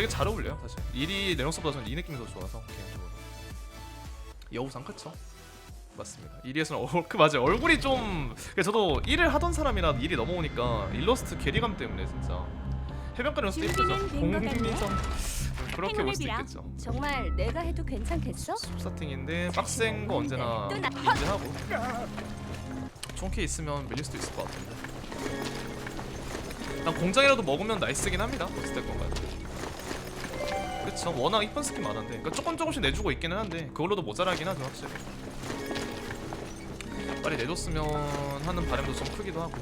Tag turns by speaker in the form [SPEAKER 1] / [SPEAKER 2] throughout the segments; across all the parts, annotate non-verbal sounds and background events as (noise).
[SPEAKER 1] 되게 잘 어울려요 사실 일이 레노스보다 저는 이 느낌이 더 좋아서 개인적으로 여우상 그쵸? 맞습니다. 1위에서는 어, 그 맞아요. 얼굴이 좀 그러니까 저도 일을 하던 사람이라 일이 넘어오니까 일러스트 괴리감 때문에 진짜 해변가 연습 예쁘죠.
[SPEAKER 2] 준비는 된것 같네.
[SPEAKER 1] 공미성 그렇게 볼
[SPEAKER 2] 행운을
[SPEAKER 1] 수도
[SPEAKER 2] 빌어.
[SPEAKER 1] 있겠죠.
[SPEAKER 2] 정말 내가 해도 괜찮겠어?
[SPEAKER 1] 스타팅인데 빡센 거 언제나
[SPEAKER 2] 또 나-
[SPEAKER 1] 인지하고 총키 있으면 밀릴 수도 있을 것 같은데. 난 공장이라도 먹으면 나이스긴 합니다. 어찌 됐건 간에. 그쵸 워낙 이쁜 스킨 많은데. 그러니까 조금 조금씩 내주고 있기는 한데 그걸로도 모자라긴 하죠 확실히. 빨리 내줬으면 하는 바람도 좀 크기도 하고.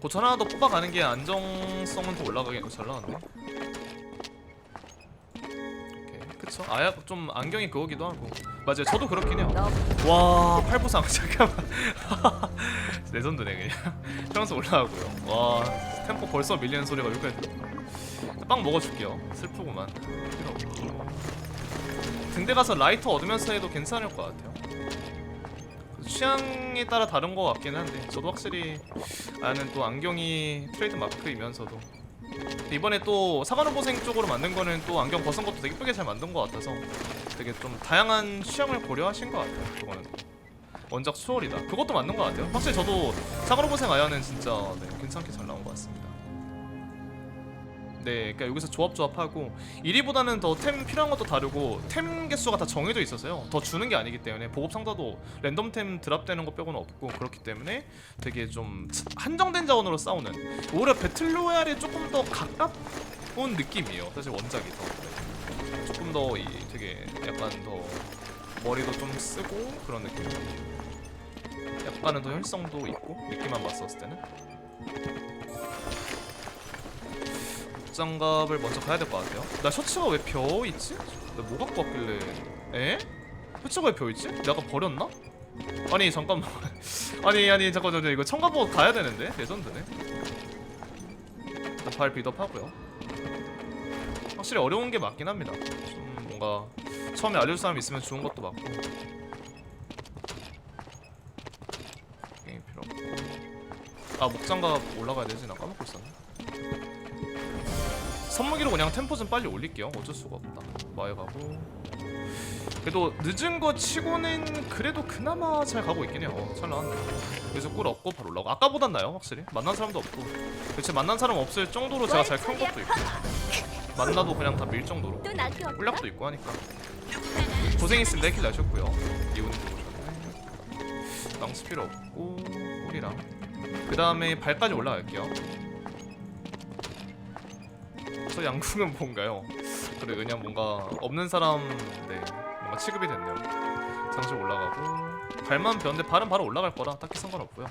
[SPEAKER 1] 고천 하나 더 뽑아가는 게 안정성은 더 올라가게 잘 나왔네 오케이 그쵸? 아야 좀 안경이 그거기도 하고. 맞아요 저도 그렇긴 해요.
[SPEAKER 2] 너.
[SPEAKER 1] 와 팔부상. (laughs) 잠깐만. (laughs) 레전드네 그냥. 평소 올라가고요. 와 템포 벌써 밀리는 소리가 여기까지 빵 먹어줄게요. 슬프구만. 필요 없고 등대 가서 라이터 얻으면서 해도 괜찮을 것 같아요. 취향에 따라 다른 것 같긴 한데 저도 확실히 아는 또 안경이 트레이드 마크이면서도. 이번에 또 사관호보생 쪽으로 만든 거는 또 안경 벗은 것도 되게 예쁘게 잘 만든 것 같아서 되게 좀 다양한 취향을 고려하신 것 같아요 그거는. 원작 수월이다. 그것도 맞는 것 같아요. 확실히 저도 사관호보생 아야는 진짜 네, 괜찮게 잘 나온 것 같습니다 네, 그러니까 여기서 조합 조합하고 1위보다는 더 템 필요한 것도 다르고 템 개수가 다 정해져 있어서요. 더 주는 게 아니기 때문에 보급 상자도 랜덤 템 드랍되는 것 빼고는 없고 그렇기 때문에 되게 좀 한정된 자원으로 싸우는 오히려 배틀로얄에 조금 더 가까운 느낌이에요. 사실 원작이 더 네. 조금 더 이 되게 약간 더 머리도 좀 쓰고 그런 느낌. 약간은 더 혈성도 있고 느낌만 봤었을 때는. 장갑을 먼저 가야 될 것 같아요. 나 셔츠가 왜 벼 있지? 나 뭐 갖고 왔길래? 에? 셔츠가 왜 벼 있지? 내가 버렸나? 아니 잠깐만. (laughs) 아니 아니 잠깐 잠깐 이거 청가보 가야 되는데 레전드네. 일단 발 비덥 하고요. 확실히 어려운 게 맞긴 합니다. 좀 뭔가 처음에 알려줄 사람 있으면 좋은 것도 맞고. 게임 필요 없고. 아 목장갑 올라가야 되지? 나 까먹고 있었네. 선무기로 그냥 템포 좀 빨리 올릴게요. 어쩔 수가 없다. 마에 가고. 그래도 늦은 거 치고는 그래도 그나마 잘 가고 있긴 해요. 어, 잘 나왔네. 그래서 꿀 얻고 바로 올라고. 아까보단 나요, 확실히. 만난 사람도 없고. 대체 만난 사람 없을 정도로 제가 잘 큰 것도 있고. 만나도 그냥 다 밀 정도로. 꿀약도 있고 하니까. 고생했습니다. 킬 나셨고요. 이분이 들어오셨네. 망치 필요 없고 꿀이랑. 그 다음에 발까지 올라갈게요. 저 양궁은 뭔가요? 그래 그냥 뭔가 없는 사람 네 뭔가 취급이 됐네요. 장식 올라가고 발만 배웠는데 발은 바로 올라갈 거라 딱히 상관없고요.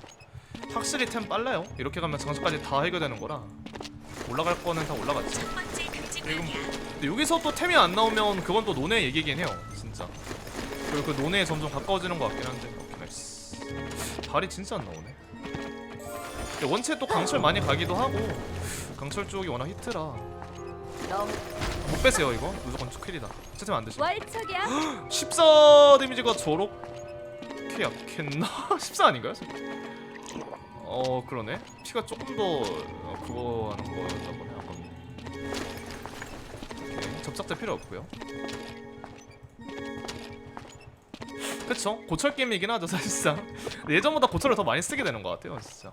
[SPEAKER 1] 확실히 템 빨라요. 이렇게 가면 장식까지 다 해결되는 거라 올라갈 거는 다 올라갔지. 근데 여기서 또 템이 안 나오면 그건 또 논의 얘기긴 해요. 진짜. 그리고 그 논의에 점점 가까워지는 것 같긴 한데. 오케이 나이스. 발이 진짜 안 나오네. 원체 또 강철 많이 가기도 하고 강철 쪽이 워낙 히트라
[SPEAKER 2] 너
[SPEAKER 1] 못 빼세요 이거. 무조건 킬이다. 채팅 안 되지.
[SPEAKER 2] 월척이야.
[SPEAKER 1] 14 (gasps) 데미지가 저렇게 약했나? (laughs) 14 아닌가요? 어 그러네. 피가 조금 더 어, 그거 하는 거였나 보네 아까 오케이. 접착제 필요 없고요. 그쵸? 고철 게임이긴 하죠 사실상. 예전보다 고철을 더 많이 쓰게 되는 것 같아요 진짜.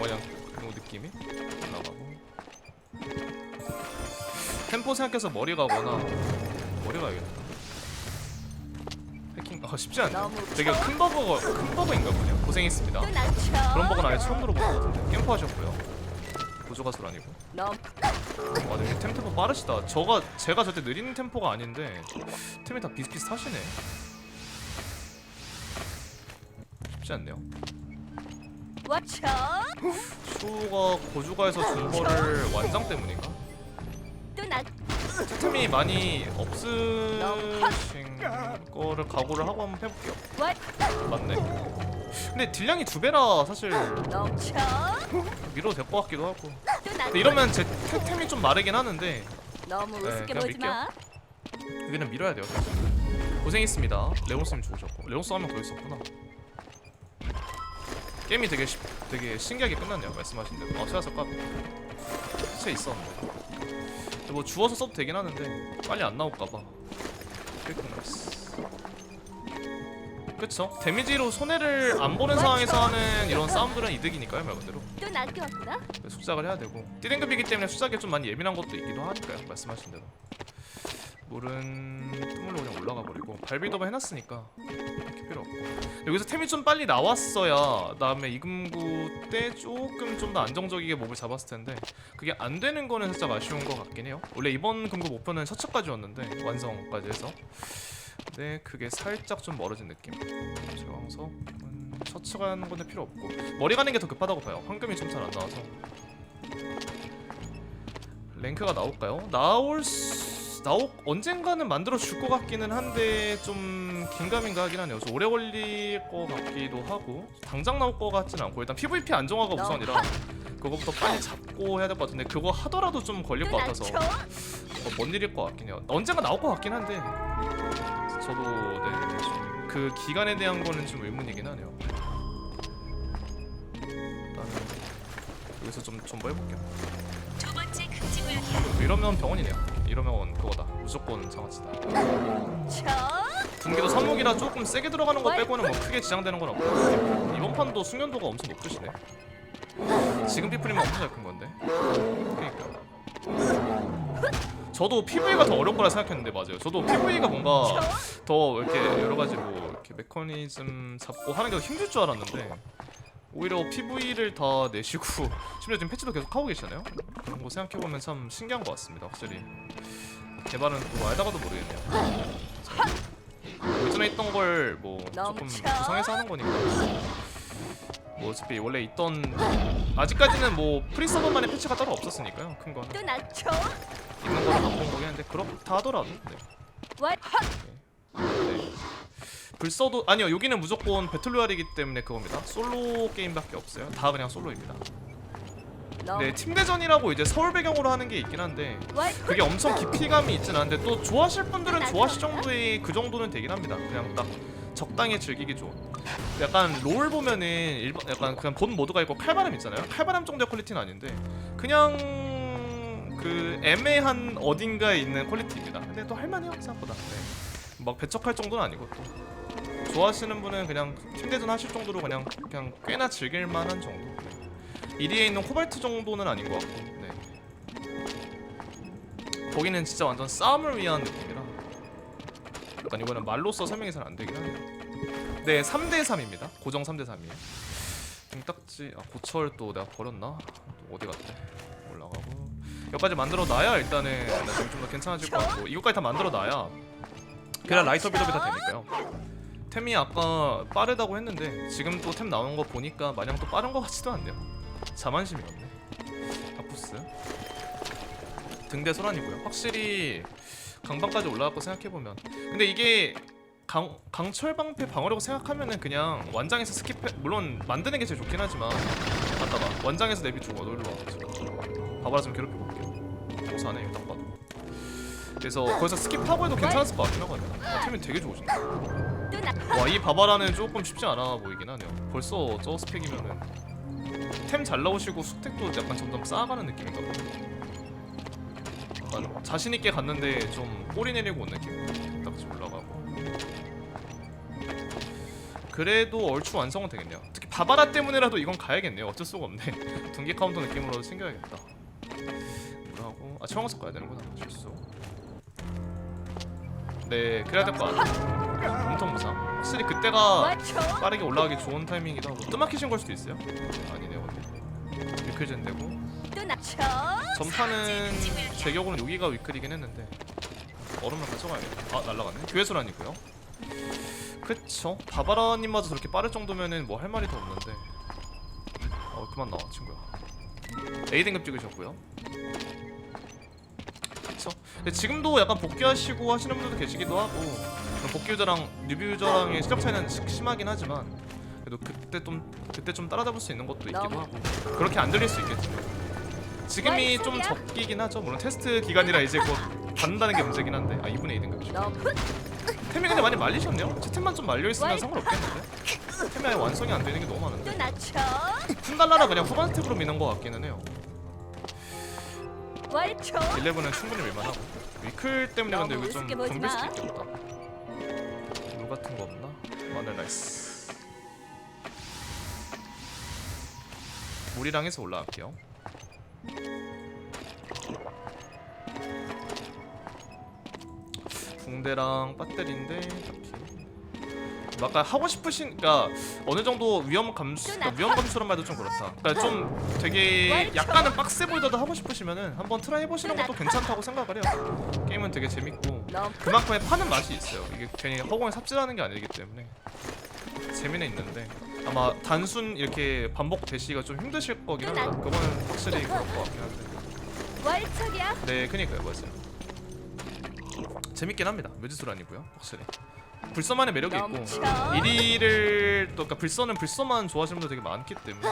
[SPEAKER 1] 그냥 그 느낌이? 올라가고 템포 생각해서 머리 가거나 머리 가야겠다. 해킹 아 쉽지 않네. 되게 큰 버거가 큰 버거인가 보네요. 고생했습니다. 그런 버거는 아예 처음 들어본 것 같은데. 캠프 하셨고요. 보조가술 아니고.
[SPEAKER 2] 너
[SPEAKER 1] 와, 근데 템 템포 빠르시다. 저가 제가 저때 느린 템포가 아닌데 템이 다 비슷비슷하시네. 쉽지 않네요. 슈가 고주가에서 준 거를 완장 때문인가?
[SPEAKER 2] 또 낙.
[SPEAKER 1] 템이 많이 없으신 거를 각오를 하고 한번 해볼게요.
[SPEAKER 2] 월.
[SPEAKER 1] 맞네. 근데 딜량이 두 배라 사실. 밀어도 될 것 같기도 하고. 근데 이러면 제 템- 템이 좀 마르긴 하는데
[SPEAKER 2] 너무
[SPEAKER 1] 네,
[SPEAKER 2] 우습게
[SPEAKER 1] 그냥
[SPEAKER 2] 보지 마.
[SPEAKER 1] 여기는 밀어야 돼요. 고생했습니다. 레온스님 죽으셨고 레온스 하면 거기 있었구나. 게임이 되게 쉽, 되게 신기하게 끝났네요. 말씀하신 대로. 아 최하석 값 시체 있었는데. 근데 뭐 주워서 써도 되긴 하는데 빨리 안 나올까봐. 퀵나이스 그쵸? 데미지로 손해를 안 보는 상황에서 하는 이런 싸움들은 이득이니까요 말 그대로.
[SPEAKER 2] 또 낮게 왔구나.
[SPEAKER 1] 숙작을 해야 되고. 띠등급이기 때문에 숙작에 좀 많이 예민한 것도 있기도 하니까요 말씀하신 대로. 물은 뚜물로 그냥 올라가 버리고. 발비더바 해놨으니까 필요 없고. 여기서 템이 좀 빨리 나왔어야 다음에 이금구 때 조금 좀 더 안정적이게 몹을 잡았을 텐데 그게 안 되는 거는 살짝 아쉬운 것 같긴 해요. 원래 이번 금구 목표는 셔츠까지였는데 완성까지 해서. 근데 그게 살짝 좀 멀어진 느낌. 제왕석 셔츠 가는 건데 필요 없고. 머리 가는 게 더 급하다고 봐요. 황금이 좀 잘 안 나와서. 랭크가 나올까요? 나올 수... 나오 언젠가는 만들어 줄 것 같기는 한데 좀 긴가민가 하긴 하네요. 좀 오래 걸릴 것 같기도 하고 당장 나올 것 같진 않고 일단 PVP 안정화가 우선이라 그거부터 빨리 잡고 해야 될 것 같은데 그거 하더라도 좀 걸릴 또것 같아서 먼 일일 것 같긴 해요. 언젠가 나올 것 같긴 한데 저도 네 그 기간에 대한 거는 좀 의문이긴 하네요. 일단은 여기서 좀 존버 해볼게요.
[SPEAKER 3] 구역이야.
[SPEAKER 1] 이러면 병원이네요. 이러면 그거다. 무조건 장아찌다.
[SPEAKER 2] 쳐.
[SPEAKER 1] 분기도 선목이라 조금 세게 들어가는 거 빼고는 뭐 크게 지장되는 건 없고 이번 판도 숙련도가 엄청 높으시네. 지금 피플이면 엄청 잘 큰 건데. 그러니까. 저도 PV가 더 어려울 거라 생각했는데 맞아요. 저도 PV가 뭔가 더 이렇게 여러 가지로 이렇게 메커니즘 잡고 하는 게 더 힘들 줄 알았는데 오히려 PV를 다 내시고 (laughs) 심지어 지금 패치도 계속 하고 계시잖아요. 그런 거 생각해 보면 참 신기한 것 같습니다. 확실히 개발은 또 알다가도 모르겠네요. 예전에 있던 걸 뭐 조금. 구성해서 하는 거니까 뭐 어차피 원래 있던 아직까지는 뭐 프리서버만의 패치가 따로 없었으니까요.
[SPEAKER 2] 큰또 낮춰.
[SPEAKER 1] 있는 거로 바꾼 거긴 한데 그렇다 하더라도 네.
[SPEAKER 2] 와.
[SPEAKER 1] 네. 불서도 아니요 여기는 무조건 배틀로얄이기 때문에 그겁니다. 솔로 게임밖에 없어요. 다 그냥 솔로입니다.
[SPEAKER 2] 너.
[SPEAKER 1] 네 팀대전이라고 이제 서울 배경으로 하는 게 있긴 한데
[SPEAKER 2] 와.
[SPEAKER 1] 그게 엄청 깊이감이 있진 않은데 또 좋아하실 분들은 좋아하실 정도의 그 정도는 되긴 합니다. 그냥 딱 적당히 즐기기 좋은. 약간 롤 보면은 일반 약간 그냥 본 모드가 있고 칼바람 있잖아요. 칼바람 정도의 퀄리티는 아닌데 그냥 그 애매한 어딘가에 있는 퀄리티입니다. 근데 또 할만해요 생각보다. 네. 막 배척할 정도는 아니고 또 좋아하시는 분은 그냥 팀대전 하실 정도로 그냥 그냥 꽤나 즐길 만한 정도. 네. 1위에 있는 코발트 정도는 아닌 것 같고 네. 거기는 진짜 완전 싸움을 위한 느낌이라. 약간 이거는 말로써 설명이 잘 안 되긴 하네요. 네 3대 3입니다. 고정 3대 3이에요. 등딱지 아 고철 또 내가 버렸나? 또 어디 갔대 올라가고. 여기까지 만들어 놔야 일단은 나중에 좀 더 괜찮아질 것 같고 이것까지 다 만들어 놔야 그냥 라이터 비더비 다 되니까요 템이 아까 빠르다고 했는데 지금 또 템 나오는 거 보니까 마냥 또 빠른 것 같지도 않네요. 자만심이었네. 바푸스. 등대 소란이고요. 확실히 강방까지 올라갔고 생각해보면. 근데 이게 강, 강철 방패 방어라고 생각하면은 그냥 완장에서 스킵해 물론 만드는 게 제일 좋긴 하지만. 맞다가 완장에서 내비 주고 놀러 와가지고 바바라 좀 괴롭혀볼게요 오사네 딱 봐도. 그래서 거기서 스킵하고 해도 괜찮았을 것 같긴 하거든요. 아, 템이 되게 좋으신데. 와 이 바바라는 조금 쉽지 않아 보이긴 하네요. 벌써 저 스펙이면은 템 잘 나오시고 수택도 약간 점점 쌓아가는 느낌인가 봐 약간 자신있게 갔는데 좀 꼬리 내리고 온 느낌. 딱지 올라가고. 그래도 얼추 완성은 되겠네요. 특히 바바라 때문에라도 이건 가야겠네요. 어쩔 수가 없네. (laughs) 둥기 카운터 느낌으로 챙겨야겠다. 뭐라고? 아 청원석 가야 되는구나. 실수. 네 그래야 될 것 같아 요 몸통부상 확실히 그때가. 빠르게 올라가기 좋은 타이밍이다. 뭐 뜨막히신 걸 수도 있어요. 아니네요, 근데. 위클젠 되고. 전파는 제 기억으로는 여기가 위클이긴 했는데 얼음을 가져가야겠다. 아 날라갔네. 교회소란이고요. 그쵸. 바바라님마저 저렇게 빠를 정도면은 뭐 할 말이 더 없는데. 어 그만 나와 친구야. A 등급 찍으셨고요. 그쵸. 근데 지금도 약간 복귀하시고 하시는 분들도 계시기도 하고 복귀 유저랑 뉴비 유저랑의 실력 차이는 시- 심하긴 하지만 그래도 그때 좀 그때 좀 따라잡을 수 있는 것도 있기도 하고 그렇게 안 들릴 수 있겠지. 지금이
[SPEAKER 2] 뭔
[SPEAKER 1] 좀? 적기긴 하죠. 물론 테스트 기간이라 이제 곧 받는다는 게 문제긴 한데 아 2분의 2 등급이죠.
[SPEAKER 2] 너.
[SPEAKER 1] 템이 근데 많이 말리셨네요. 채템만 좀 말려 있으면. 상관없겠는데. 템이 아예 완성이 안 되는 게 너무 많은데
[SPEAKER 2] 또 낮춰.
[SPEAKER 1] 푼달라라 그냥 후반 스텝으로 미는 거 같기는 해요
[SPEAKER 2] 월초.
[SPEAKER 1] 11은 충분히 밀만하고 위클 때문에 근데
[SPEAKER 2] 너무
[SPEAKER 1] 이거 좀
[SPEAKER 2] 우습게 보지
[SPEAKER 1] 덤빌 수도
[SPEAKER 2] 마.
[SPEAKER 1] 있겠다 물 같은 거 없나? 마늘 라이스 물이랑 해서 올라갈게요 붕대랑 배터리인데 아까 하고 싶으신 그러니까 어느 정도 위험 감수 그러니까 위험 감수란 말도 좀 그렇다. 그러니까 좀 되게 약간은 빡세 보이더라도 하고 싶으시면은 한번 트라이 해보시는 것도 괜찮다고 생각을 해요. 게임은 되게 재밌고 그만큼의 파는 맛이 있어요. 이게 괜히 허공에 삽질하는 게 아니기 때문에 재미는 있는데 아마 단순 이렇게 반복 대시가 좀 힘드실 거긴 합니다. 그거는 확실히 그럴 것 같긴 한데. 네, 그니까요, 맞아요. 재밌긴 합니다. 묘지술 아니고요, 확실히. 불서만의 매력이 있고
[SPEAKER 2] 넘쳐.
[SPEAKER 1] 1위를 또 그러니까 불서는 불서만 좋아하시는 분들 되게 많기 때문에.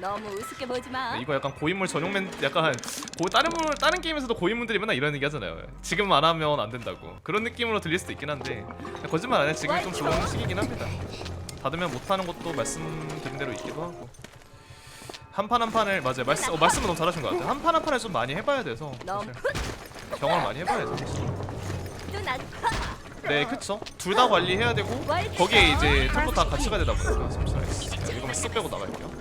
[SPEAKER 2] 너무 우습게 보지 마.
[SPEAKER 1] 이거 약간 고인물 전용 맨 약간 고 다른 분 다른 게임에서도 고인물들이 맨날 이런 얘기 하잖아요. 지금 안 하면 안 된다고 그런 느낌으로 들릴 수도 있긴 한데 거짓말 안 해. 지금 좀 좋은 시기긴 합니다. 받으면 못하는 것도 말씀드린 대로 있기도 하고 한 판 한 판을 맞아요. 말씀 어, 말씀은 너무 잘하신 것 같아요. 한 판 한 판을 좀 많이 해봐야 돼서 사실 경험을 많이 해봐야죠. 네, 그쵸. 둘 다 관리해야 되고 거기에 이제 템도 다 같이 가야 되다 보니까 잠시만요. 네, 이거만 쓱 빼고 나갈게요.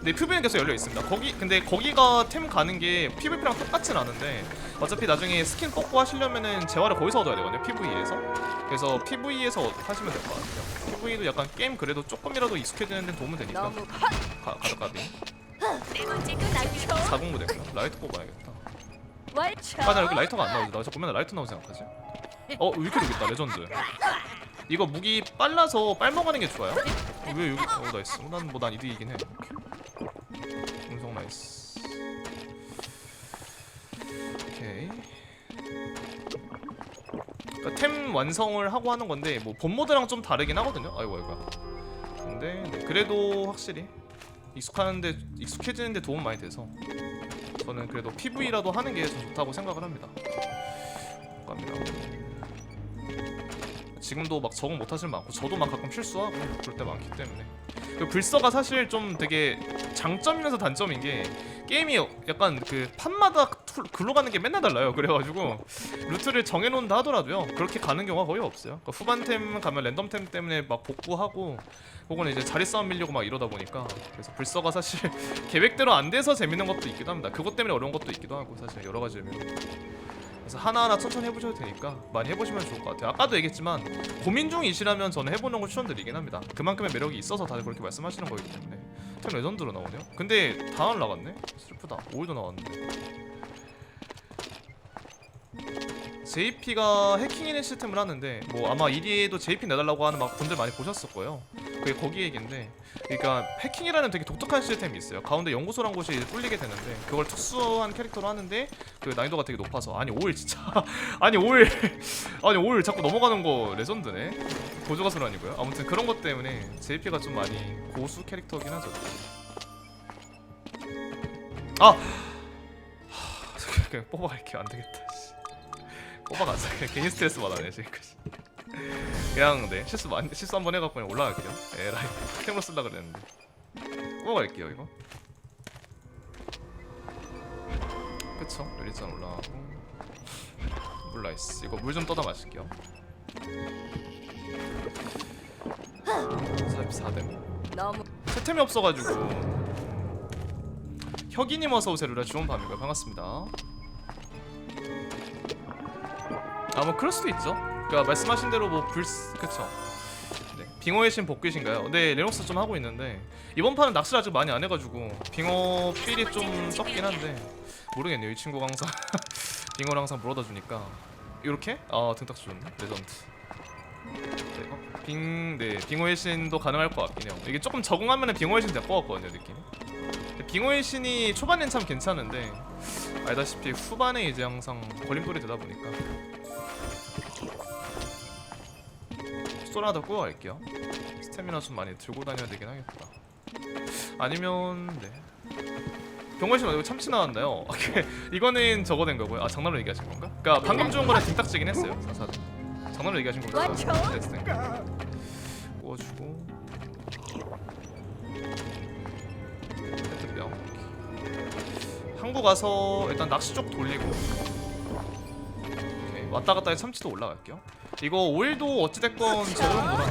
[SPEAKER 1] 네, PV는 계속 열려 있습니다. 거기 근데 거기가 템 가는 게 PVP랑 똑같진 않은데 어차피 나중에 스킨 뽑고 하시려면은 재화를 거기서 얻어야 되거든요. PV에서. 그래서 PV에서 하시면 될 것 같아요. PV도 약간 게임 그래도 조금이라도 익숙해지는 데 도움은 되니까. 가, 가득가비. 4공부 됐고요. 라이트 뽑아야겠다. 아, 나 여기 라이터가 안 나오지. 나 자꾸 맨날 라이터 나오고 생각하지. 어, 여기 있다. 레전드. 이거 무기 빨라서 빨먹하는 게 좋아요. 어, 왜 여기? 어, 나이스. 난뭐난 이득이긴 해. 음성 나이스. 오케이. 그러니까 템 완성을 하고 하는 건데 뭐 본 모드랑 좀 다르긴 하거든요. 아이고 아이고. 근데 네, 그래도 확실히 익숙하는데 익숙해지는데 도움 많이 돼서 저는 그래도 PV라도 하는 게좀 좋다고 생각을 합니다. 갑니다. 지금도 막 적응 못하시는 분 많고 저도 막 가끔 실수하고 그럴 때 많기 때문에. 그 불서가 사실 좀 되게 장점이면서 단점인 게 게임이 약간 그 판마다 툴- 글로 가는 게 맨날 달라요. 그래가지고 루트를 정해놓는다 하더라도요. 그렇게 가는 경우가 거의 없어요. 그러니까 후반템 가면 랜덤템 때문에 막 복구하고 혹은 이제 자리 싸움 밀려고 막 이러다 보니까 그래서 불서가 사실 (laughs) 계획대로 안 돼서 재밌는 것도 있기도 합니다. 그것 때문에 어려운 것도 있기도 하고 사실 여러 가지 의미로 그래서 하나하나 천천히 해보셔도 되니까 많이 해보시면 좋을 것 같아요. 아까도 얘기했지만 고민 중이시라면 저는 해보는 걸 추천드리긴 합니다. 그만큼의 매력이 있어서 다들 그렇게 말씀하시는 거기 때문에 템 레전드로 나오네요. 근데 다 날라갔네? 슬프다. 5일도 나왔는데 JP가 해킹인의 시스템을 하는데 뭐 아마 1위에도 JP 내달라고 하는 막 분들 많이 보셨을 거예요. 그게 거기 얘기인데 그러니까 해킹이라는 되게 독특한 시스템이 있어요. 가운데 연구소란 곳이 뚫리게 되는데 그걸 특수한 캐릭터로 하는데 그 난이도가 되게 높아서 아니 5일 진짜 (laughs) 아니 5일 (laughs) 아니 5일 자꾸 넘어가는 거 레전드네. 고조가술 아니고요. 아무튼 그런 것 때문에 JP가 좀 많이 고수 캐릭터긴 하죠. 아 (laughs) 뽑아갈게요. 안 되겠다. 씨. 뽑아가자. 그냥 괜히 스트레스 받아네 지금까지. 그냥 네 실수 많이 실수 한 번 해갖고 그냥 올라갈게요. 에라이 템으로 쓸라 그랬는데. 뽑아갈게요 이거. 그쵸? 요리잔 올라가고 물 나이스. 이거 물 좀 떠다 마실게요. 44댐.
[SPEAKER 2] 너무
[SPEAKER 1] 채템이 없어가지고 혁이님 어서 오세요 루라 좋은 밤이고요 반갑습니다 아뭐 그럴 수도 있죠 그니까 말씀하신 대로 뭐 불스 그쵸 네. 빙어의 신 복귀신가요? 네 레녹스 좀 하고 있는데 이번 판은 낚시를 아직 많이 안 해가지고 빙어 필이 좀 적긴 한데 모르겠네요 이 친구가 항상 (laughs) 빙어를 항상 물어다 주니까 이렇게? 아 등딱 좋네 레전드 네, 어, 빙, 네, 빙호의 신도 가능할 것 같긴 해요. 이게 조금 적응하면 빙호의 신 될 것 같거든요, 느낌이. 근데 빙호의 신이 초반엔 참 괜찮은데 알다시피 후반에 이제 항상 걸림돌이 되다 보니까 스토리 하나 더 꾸어 갈게요. 스태미나 좀 많이 들고 다녀야 되긴 하겠다. 아니면 네. 병원신 어디고 참치 나왔나요? (laughs) 이거는 저거 된 거고요. 아 장난으로 얘기하신 건가? 그러니까 방금 주운 거랑 등딱지긴 했어요. 사실. 장난으로 얘기하신?
[SPEAKER 2] 맞죠?
[SPEAKER 1] 됐을 구워주고 페트병 항구 가서 일단 낚시 쪽 돌리고. 왔다 갔다 해 참치도 올라갈게요. 이거 오일도 어찌됐건 저런 거라.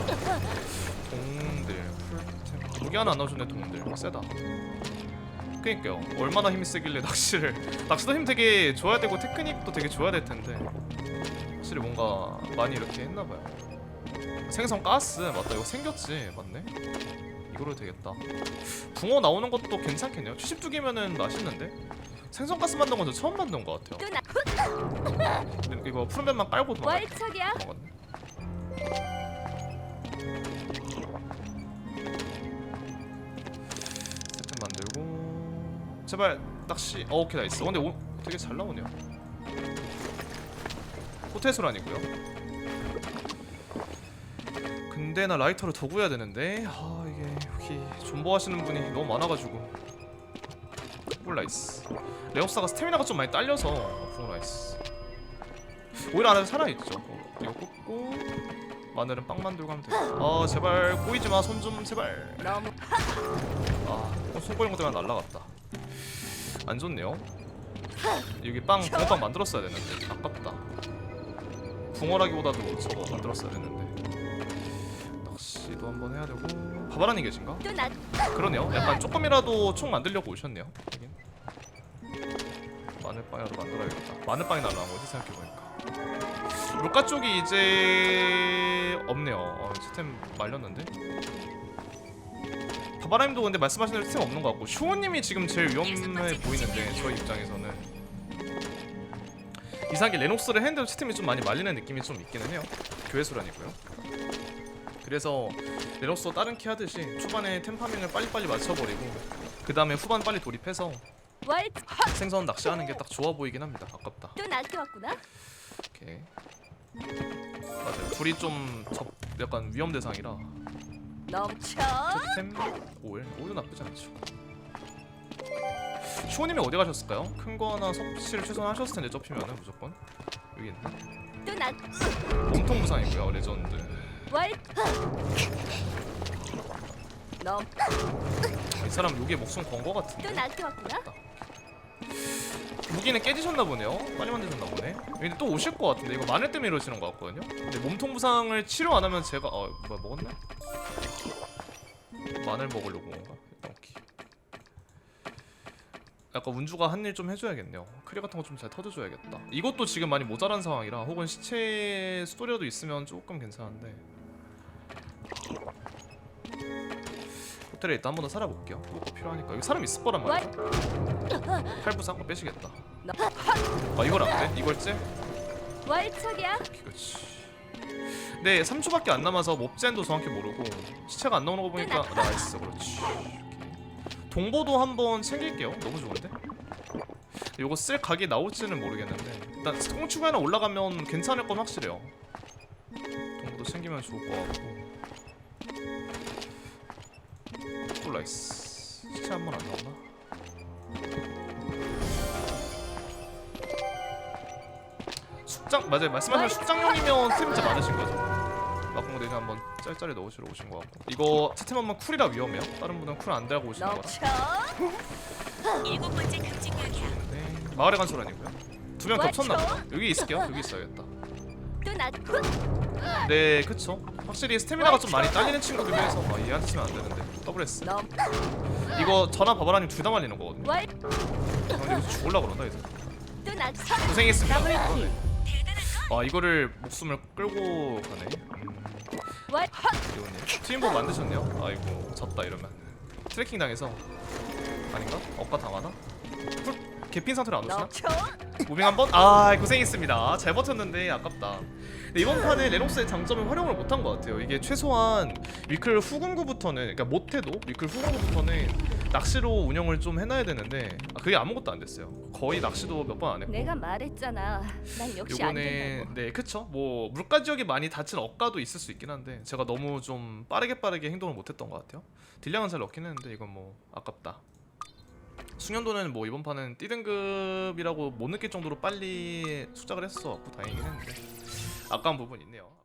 [SPEAKER 1] 동들. 풀템 무기 하나 안 넣어줬네 동들. 세다. 그니까요. 얼마나 힘이 세길래 낚시를. (laughs) 낚시도 힘 되게 줘야 되고 테크닉도 되게 줘야 될 텐데. 확실히 뭔가 많이 이렇게 했나봐요. 생선 가스. 맞다. 이거 생겼지. 맞네. 이거로 되겠다. 붕어 나오는 것도 괜찮겠네요. 72개면은 맛있는데 생선 가스 만든 건저 처음 만든 것 같아요.
[SPEAKER 2] 또 나.
[SPEAKER 1] 근데 이거 푸른뱀만 깔고
[SPEAKER 2] 월척이야.
[SPEAKER 1] 먹었네 세트 만들고. 제발 낚시. 어 오케이 나이스. 어, 근데 오, 되게 잘 나오네요. 호텔술 아니고요. 근데 나 라이터를 더 구해야 되는데. 아 이게 여기 존버하시는 분이 너무 많아가지고 꿀 나이스. 레오사가 스태미나가 좀 많이 딸려서 나이스. 오히려 안에서 살아있죠. 어, 이거 꽂고 마늘은 빵 만들고 하면 돼아 제발 꼬이지마. 손 좀 제발.
[SPEAKER 2] 너무
[SPEAKER 1] 아 어, 손 꼬인 것 때문에 날라갔다. 안 좋네요. 여기 빵 붕어빵 만들었어야 되는데 아깝다. 붕어라기보다도 저거 만들었어야 되는데. 낚시도 한번 해야 되고 바바라니 계신가? 그러네요. 약간 조금이라도 총 만들려고 오셨네요. 하긴. 마늘빵이라도 만들어야겠다. 마늘빵이 날라간 거지 생각해보니까. 물가 쪽이 이제 없네요. 어, 시스템 말렸는데? 바바라님도 근데 말씀하신 대로 시스템 없는 것 같고 슈호님이 지금 제일 위험해 보이는데 저희 입장에서는. 이상하게 레녹스를 했는데도 시스템이 좀 많이 말리는 느낌이 좀 있기는 해요. 교회수란이고요. 그래서 레녹스 다른 키 하듯이 초반에 템파밍을 빨리빨리 맞춰버리고 그 다음에 후반 빨리 돌입해서
[SPEAKER 2] 월.
[SPEAKER 1] 생선 낚시하는 게 딱 좋아 보이긴 합니다 아깝다
[SPEAKER 2] 또 낮게 왔구나.
[SPEAKER 1] 오케이 맞아요 둘이 좀 접, 약간 위험 대상이라
[SPEAKER 2] 넘쳐.
[SPEAKER 1] 토템 오일 오일도 나쁘지 않죠 슈호님이 어디 가셨을까요? 큰 거 하나 섭취를 최소한 하셨을 텐데 접히면은 무조건 여기 있네
[SPEAKER 2] 또 낮.
[SPEAKER 1] 몸통 부상이고요 레전드
[SPEAKER 2] 월. 넘.
[SPEAKER 1] 이 사람 여기에 목숨 건거 같은데
[SPEAKER 2] 또 낮게 왔구나.
[SPEAKER 1] 무기는 깨지셨나 보네요. 빨리 만드셨나 보네. 근데 또 오실 것 같은데 이거 마늘 때문에 이러시는 것 같거든요. 근데 몸통 부상을 치료 안 하면 제가 어 뭐야 먹었나? 마늘 먹으려고? 일단 오케이. 약간 운주가 한 일 좀 해줘야겠네요. 크리 같은 거 좀 잘 터져줘야겠다. 이것도 지금 많이 모자란 상황이라 혹은 시체 스토리라도 있으면 조금 괜찮은데. 호텔에 일단 한번 더 살아볼게요. 필요하니까 여기 사람 있을 거란 말이야. 팔부상 한거 빼시겠다. 아 이걸 안 돼? 이걸 째?
[SPEAKER 2] 월척이야.
[SPEAKER 1] 오케이, 그렇지. 네 3초밖에 안 남아서 몹젠도 정확히 모르고 시체가 안 나오는 거 보니까 나이스 그렇지. 오케이. 동보도 한번 챙길게요. 너무 좋은데? 요거 쓸 각이 나올지는 모르겠는데 일단 통추가 하나 올라가면 괜찮을 건 확실해요. 동보도 챙기면 좋을 것 같고. 또 나이스. 시체 한 번안 나오나? 숙장 맞아요. 말씀하신 숙장용이면 스팀 진짜 많으신 거죠. 막공 거 내년 한번 짤짤이 넣으시러 오신 거 같고. 이거 스팀 한번 쿨이라 위험해요. 다른 분은 쿨안 대하고 오시는 거라.
[SPEAKER 3] 일곱 번째.
[SPEAKER 1] 네. 마을에 간 소란이고요. 두 명 겹쳤나 보다. 여기 있을게요. 여기 있어야겠다.
[SPEAKER 2] 또.
[SPEAKER 1] 네 그쵸. 확실히 스태미나가 좀 많이 딸리는 친구들 중에서 아 얘한테 치면 안 되는데 더블 S
[SPEAKER 2] 넘.
[SPEAKER 1] 이거 전화 바바라님 둘 다 말리는 거거든요
[SPEAKER 2] 월.
[SPEAKER 1] 아, 근데 이거 죽을라 그런다
[SPEAKER 2] 낮.
[SPEAKER 1] 고생했습니다 아, 이거를 목숨을 끌고 가네. 이거님 트윈보 만드셨네요? 아이고 졌다 이러면 트래킹 당해서 아닌가? 억까 당하나? 풀 개핀 상태로 안 오시나? 무빙 한번? 아 고생했습니다. 잘 버텼는데 아깝다. 근데 이번 판에 레녹스의 장점을 활용을 못한 것 같아요. 이게 최소한 위클 후금구부터는 그러니까 못해도 위클 후금구부터는 낚시로 운영을 좀 해놔야 되는데 아, 그게 아무것도 안 됐어요. 거의 낚시도 몇 번 안 했고.
[SPEAKER 2] 내가 말했잖아. 난 역시 안
[SPEAKER 1] 요거는
[SPEAKER 2] 된다고.
[SPEAKER 1] 네 그쵸? 뭐 물가 지역이 많이 닫힌 억가도 있을 수 있긴 한데 제가 너무 좀 빠르게 빠르게 행동을 못했던 것 같아요. 딜량은 잘 넣긴 했는데 이건 뭐 아깝다 숙련도는 뭐 이번 판은 D등급이라고 못 느낄 정도로 빨리 수작을 했어. 갖고 다행이긴 했는데. 아까운 부분 있네요